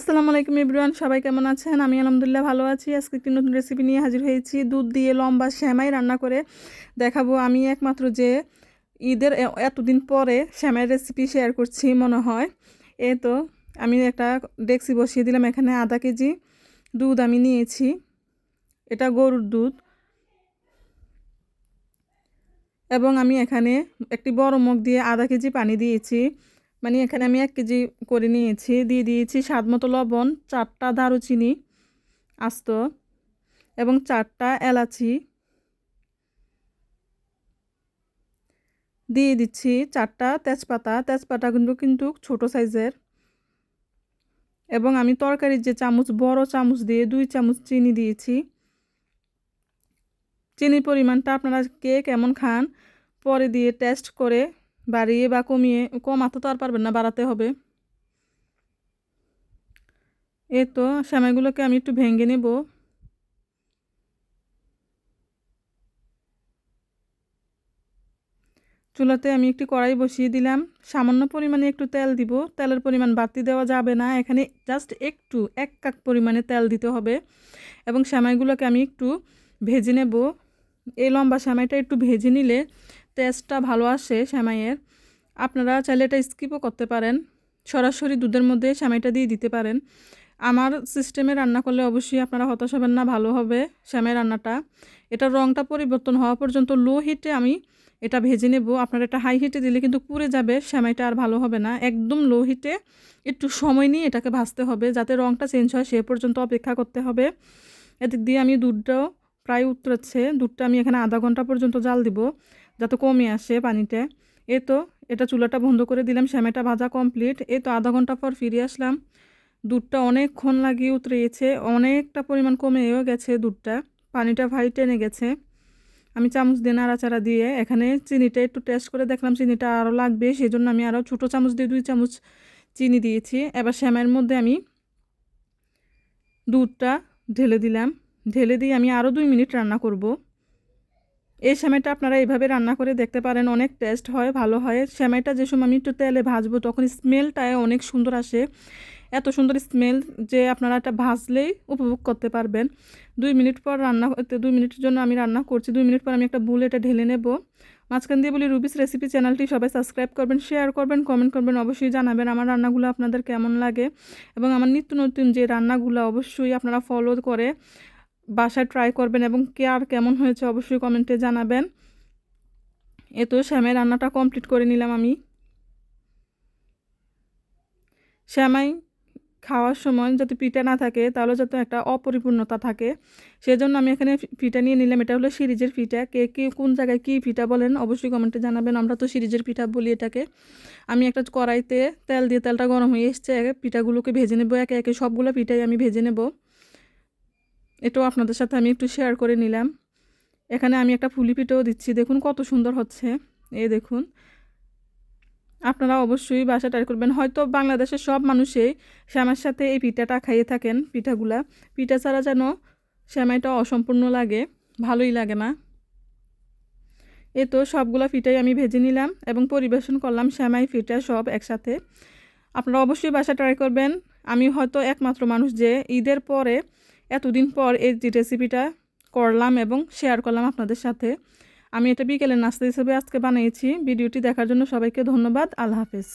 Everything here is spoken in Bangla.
আসসালামু আলাইকুম ইব্রান সবাই কেমন আছেন? আমি আলহামদুলিল্লাহ ভালো আছি। আজকে একটি নতুন রেসিপি নিয়ে হাজির হয়েছি। দুধ দিয়ে লম্বা শ্যামাই রান্না করে দেখাবো। আমি একমাত্র যে ঈদের এতদিন পরে শ্যামাই রেসিপি শেয়ার করছি, মনে হয়। এ তো আমি একটা ডেক্সি বসিয়ে দিলাম, এখানে আধা কেজি দুধ আমি নিয়েছি। এটা গরুর দুধ। এবং আমি এখানে একটি বড় মুখ দিয়ে আধা কেজি পানি দিয়েছি। মানে এখানে আমি এক কেজি করে নিয়েছি, দিয়ে দিয়েছি স্বাদ মতো লবণ, চারটা দারুচিনি আস্ত এবং চারটা এলাচি। দিয়ে দিচ্ছি চারটা তেজপাতা তেজপাতা কিন্তু কিন্তু ছোটো সাইজের। এবং আমি তরকারির যে চামচ, বড় চামচ দিয়ে দুই চামচ চিনি দিয়েছি। চিনির পরিমাণটা আপনারা কে কেমন খান, পরে দিয়ে টেস্ট করে বাড়িয়ে বা কমিয়ে কমাতে তো আর পারবেন না, বাড়াতে হবে। এই তো সেমাইগুলোকে আমি একটু ভেঙে নেব। চুলাতে আমি একটি কড়াই বসিয়ে দিলাম। সামান্য পরিমাণে একটু তেল দিব। তেলের পরিমাণ বাড়তি দেওয়া যাবে না। এখানে জাস্ট একটু, এক কাক পরিমাণে তেল দিতে হবে। এবং সেমাইগুলোকে আমি একটু ভেজে নেব। এই লম্বা সেমাইটা একটু ভেজে নিলে টেস্টটা ভালো আসে সেমাইয়ের আপনারা চাইলে এটা স্কিপও করতে পারেন। সরাসরি দুধের মধ্যে সেমাইটা দিয়ে দিতে পারেন। আমার সিস্টেমে রান্না করলে অবশ্যই আপনারা হতাশ হবেন না, ভালো হবে সেমাই রান্নাটা। এটার রঙটা পরিবর্তন হওয়া পর্যন্ত লো হিটে আমি এটা ভেজে নেব। আপনারা এটা হাই হিটে দিলে কিন্তু পুড়ে যাবে সেমাইটা আর ভালো হবে না। একদম লো হিটে একটু সময় নিয়ে এটাকে ভাজতে হবে যাতে রঙটা চেঞ্জ হয়, সে পর্যন্ত অপেক্ষা করতে হবে। এদিক দিয়ে আমি দুধটাও প্রায় উতরাচ্ছে। দুধটা আমি এখানে আধা ঘণ্টা পর্যন্ত জাল দিব। যাতে কমে আসে পানিতে। এ তো, এটা চুলাটা বন্ধ করে দিলাম শ্যামেটা ভাজা কমপ্লিট এ তো আধা ঘণ্টা পর ফিরে আসলাম। দুধটা অনেকক্ষণ লাগিয়ে উতরিয়েছে অনেকটা পরিমাণ কমেও গেছে দুধটা। পানিটা ভাই টেনে গেছে। আমি চামচ দিয়ে নাড়াচাড়া দিয়ে এখানে চিনিটা একটু টেস্ট করে দেখলাম, চিনিটা আরও লাগবে। সেই জন্য আমি আরও ছোটো চামচ দিয়ে দুই চামচ চিনি দিয়েছি। এবার শ্যামের মধ্যে আমি দুধটা ঢেলে দিলাম। ঢেলে দিয়ে আমি আরও দুই মিনিট রান্না করব। এই সেমাইটা আপনারা এইভাবে রান্না করে দেখতে পারেন, অনেক টেস্ট হয়, ভালো হয়। সেমাইটা যে সময় আমি একটু তেলে ভাজবো, তখন স্মেলটায় অনেক সুন্দর আসে। এত সুন্দর স্মেল যে আপনারা এটা ভাজলেই উপভোগ করতে পারবেন। দুই মিনিট পর রান্না দুই মিনিটের জন্য আমি রান্না করছি, দুই মিনিট পর আমি একটা বুল এটা ঢেলে নেব। মাঝখান দিয়ে বলি রুবিস রেসিপি চ্যানেলটি সবাই সাবস্ক্রাইব করবেন শেয়ার করবেন কমেন্ট করবেন, অবশ্যই জানাবেন আমার রান্নাগুলো আপনাদের কেমন লাগে। এবং আমার নিত্য নতুন যে রান্নাগুলো অবশ্যই আপনারা ফলো করে বাসায় ট্রাই করবেন এবং কে আর কেমন হয়েছে অবশ্যই কমেন্টে জানাবেন। এ তো শ্যামাই রান্নাটা কমপ্লিট করে নিলাম আমি। শ্যামাই খাওয়ার সময় যাতে পিঠা না থাকে, তাহলে যাতে একটা অপরিপূর্ণতা থাকে। সেজন্য আমি এখানে পিঠা নিয়ে নিলাম। এটা হলো সিরিজের পিঠা। কে কে কোন জায়গায় কী পিঠা বলেন অবশ্যই কমেন্টে জানাবেন। আমরা তো সিরিজের পিঠা বলি এটাকে। আমি একটা কড়াইতে তেল দিয়ে তেলটা গরম হয়ে এসছে। পিঠাগুলোকে ভেজে নেব একে একে। সবগুলো পিঠাই আমি ভেজে নেব। এটাও আপনাদের সাথে আমি একটু শেয়ার করে নিলাম। এখানে আমি একটা ফুলি পিঠাও দিচ্ছি। দেখুন কত সুন্দর হচ্ছে। এ দেখুন। আপনারা অবশ্যই বাসা ট্রাই করবেন। হয়তো বাংলাদেশের সব মানুষই শ্যামার সাথে এই পিঠাটা খাইয়ে থাকেন, পিঠাগুলা। পিঠা ছাড়া যেন শ্যামাইটা অসম্পূর্ণ লাগে, ভালোই লাগে না। এ তো সবগুলো পিঠাই আমি ভেজে নিলাম এবং পরিবেশন করলাম শ্যামাই, পিঠা সব একসাথে। আপনারা অবশ্যই বাসা ট্রাই করবেন। আমি হয়তো একমাত্র মানুষ যে ঈদের পরে এতদিন পর এই যে রেসিপিটা করলাম এবং শেয়ার করলাম আপনাদের সাথে। আমি এটা বিকেলের নাস্তা হিসেবে আজকে বানিয়েছি। ভিডিওটি দেখার জন্য সবাইকে ধন্যবাদ। আল্লাহ হাফেজ।